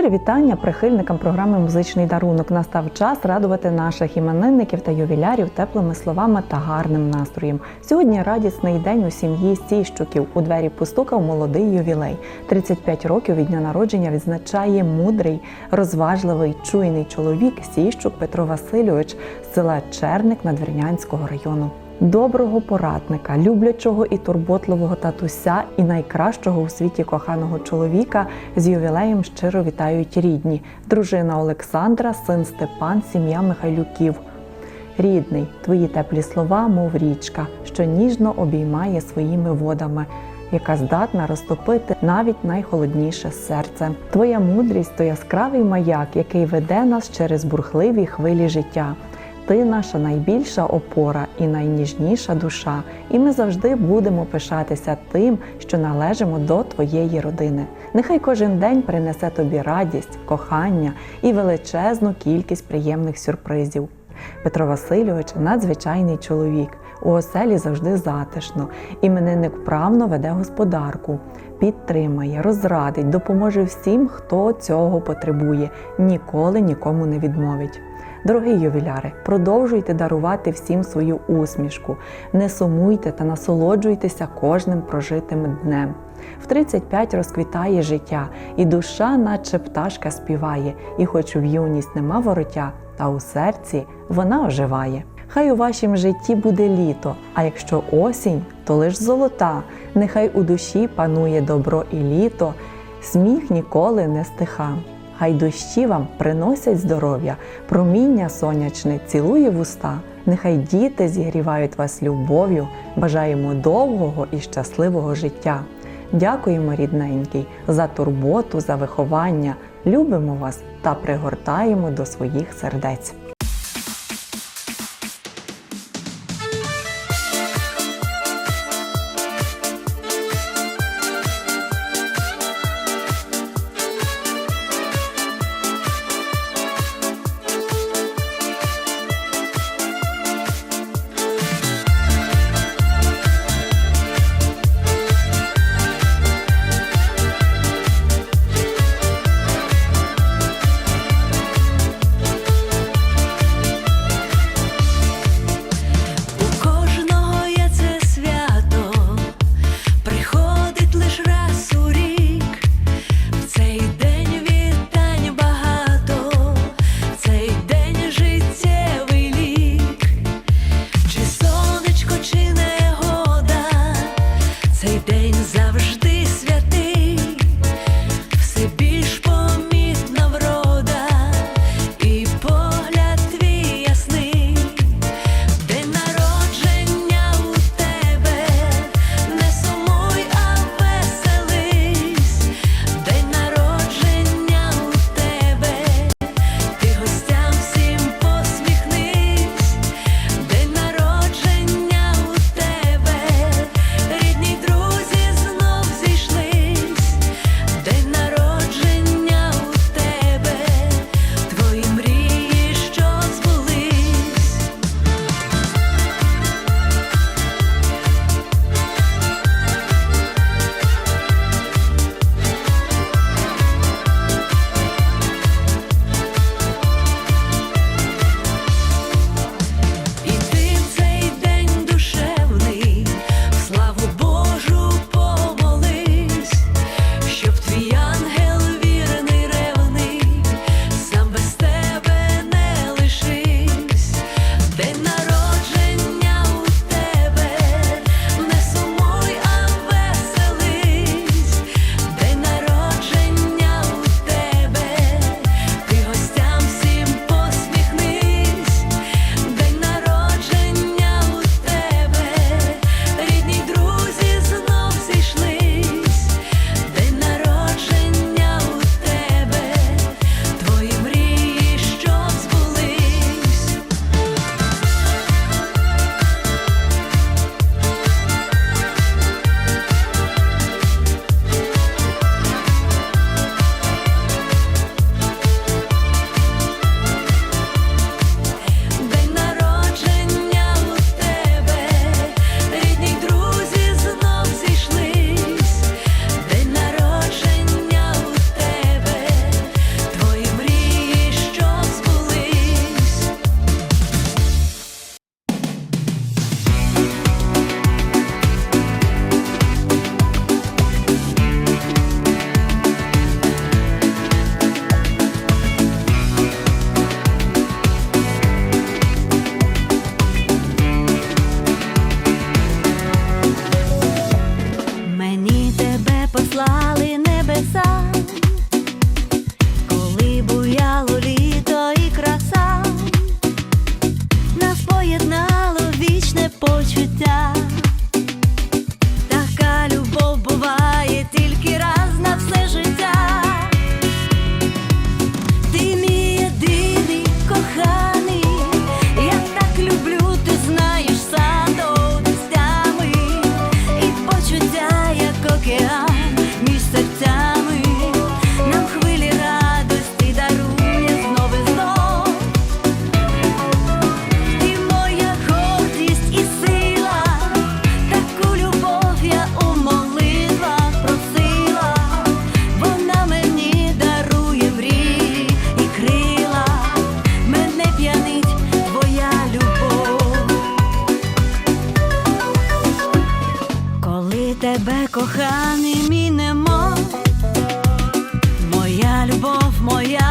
Щире вітання прихильникам програми Музичний дарунок. Настав час радувати наших іменинників та ювілярів теплими словами та гарним настроєм. Сьогодні радісний день у сім'ї Сіщуків. У двері постукав молодий ювілей. 35 років від дня народження відзначає мудрий, розважливий, чуйний чоловік Сіщук Петро Васильович з села Черник Надвірнянського району. Доброго порадника, люблячого і турботливого татуся і найкращого у світі коханого чоловіка з ювілеєм щиро вітають рідні, дружина Олександра, син Степан, сім'я Михайлюків. Рідний, твої теплі слова, мов річка, що ніжно обіймає своїми водами, яка здатна розтопити навіть найхолодніше серце. Твоя мудрість то яскравий маяк, який веде нас через бурхливі хвилі життя. Ти наша найбільша опора і найніжніша душа, і ми завжди будемо пишатися тим, що належимо до твоєї родини. Нехай кожен день принесе тобі радість, кохання і величезну кількість приємних сюрпризів. Петро Васильович надзвичайний чоловік. У оселі завжди затишно. Іменинник вправно веде господарку, підтримає, розрадить, допоможе всім, хто цього потребує, ніколи нікому не відмовить. Дорогі ювіляри, продовжуйте дарувати всім свою усмішку, не сумуйте та насолоджуйтеся кожним прожитим днем. В 35 розквітає життя, і душа, наче пташка, співає, і хоч в юність нема вороття, та у серці вона оживає. Хай у вашім житті буде літо, а якщо осінь, то лиш золота. Нехай у душі панує добро і літо, сміх ніколи не стиха. Хай дощі вам приносять здоров'я, проміння сонячне цілує вуста. Нехай діти зігрівають вас любов'ю, бажаємо довгого і щасливого життя. Дякуємо, рідненький, за турботу, за виховання. Любимо вас та пригортаємо до своїх сердець. Коханий мій немов, моя любов, моя.